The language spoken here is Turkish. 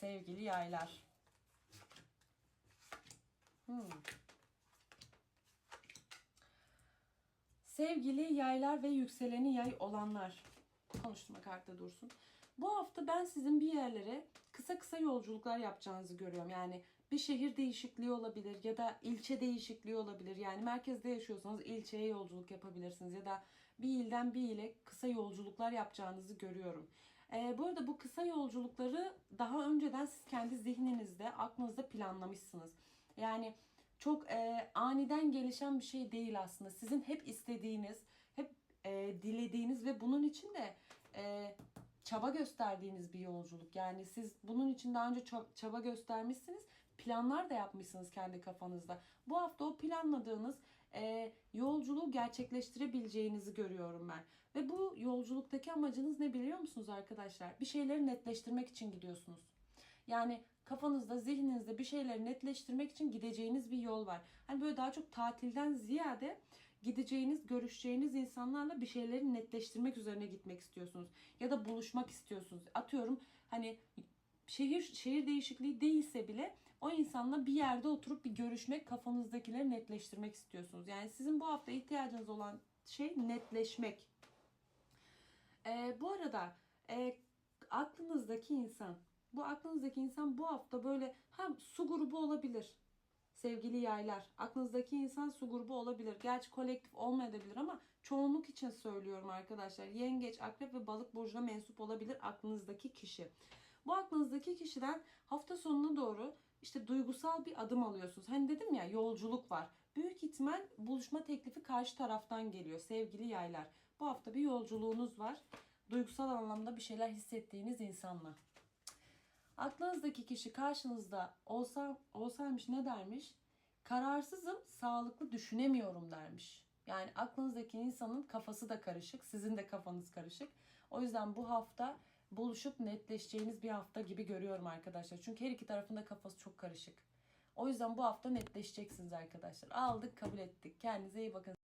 sevgili yaylar. Hmm. Sevgili yaylar ve yükseleni yay olanlar. Konuşturma kartta dursun. Bu hafta ben sizin bir yerlere kısa kısa yolculuklar yapacağınızı görüyorum. Yani bir şehir değişikliği olabilir ya da ilçe değişikliği olabilir. Yani merkezde yaşıyorsanız ilçeye yolculuk yapabilirsiniz ya da bir ilden bir ile kısa yolculuklar yapacağınızı görüyorum. Ee, bu arada bu kısa yolculukları daha önceden siz kendi zihninizde, aklınızda planlamışsınız. Yani çok e, aniden gelişen bir şey değil aslında. Sizin hep istediğiniz, hep e, dilediğiniz ve bunun için de e, çaba gösterdiğiniz bir yolculuk. Yani siz bunun için daha önce çaba göstermişsiniz. Planlar da yapmışsınız kendi kafanızda. Bu hafta o planladığınız e, yolculuğu gerçekleştirebileceğinizi görüyorum ben. Ve bu yolculuktaki amacınız ne biliyor musunuz arkadaşlar? Bir şeyleri netleştirmek için gidiyorsunuz. Yani kafanızda, zihninizde bir şeyleri netleştirmek için gideceğiniz bir yol var. Hani böyle daha çok tatilden ziyade gideceğiniz, görüşeceğiniz insanlarla bir şeyleri netleştirmek üzerine gitmek istiyorsunuz. Ya da buluşmak istiyorsunuz. Atıyorum hani şehir şehir değişikliği değilse bile o insanla bir yerde oturup bir görüşmek, kafanızdakileri netleştirmek istiyorsunuz. Yani sizin bu hafta ihtiyacınız olan şey netleşmek. Ee, bu arada e, aklınızdaki insan, bu aklınızdaki insan bu hafta böyle hem su grubu olabilir. Sevgili yaylar, aklınızdaki insan su grubu olabilir. Gerçi kolektif olmayabilir ama çoğunluk için söylüyorum arkadaşlar. Yengeç, akrep ve balık burcuna mensup olabilir aklınızdaki kişi. Bu aklınızdaki kişiden hafta sonuna doğru işte duygusal bir adım alıyorsunuz. Hani dedim ya yolculuk var. Büyük ihtimal buluşma teklifi karşı taraftan geliyor sevgili yaylar. Bu hafta bir yolculuğunuz var. Duygusal anlamda bir şeyler hissettiğiniz insanla. Aklınızdaki kişi karşınızda olsa olsaymış ne dermiş? Kararsızım, sağlıklı düşünemiyorum dermiş. Yani aklınızdaki insanın kafası da karışık, sizin de kafanız karışık. O yüzden bu hafta buluşup netleşeceğiniz bir hafta gibi görüyorum arkadaşlar. Çünkü her iki tarafında kafası çok karışık. O yüzden bu hafta netleşeceksiniz arkadaşlar. Aldık, kabul ettik. Kendinize iyi bakın.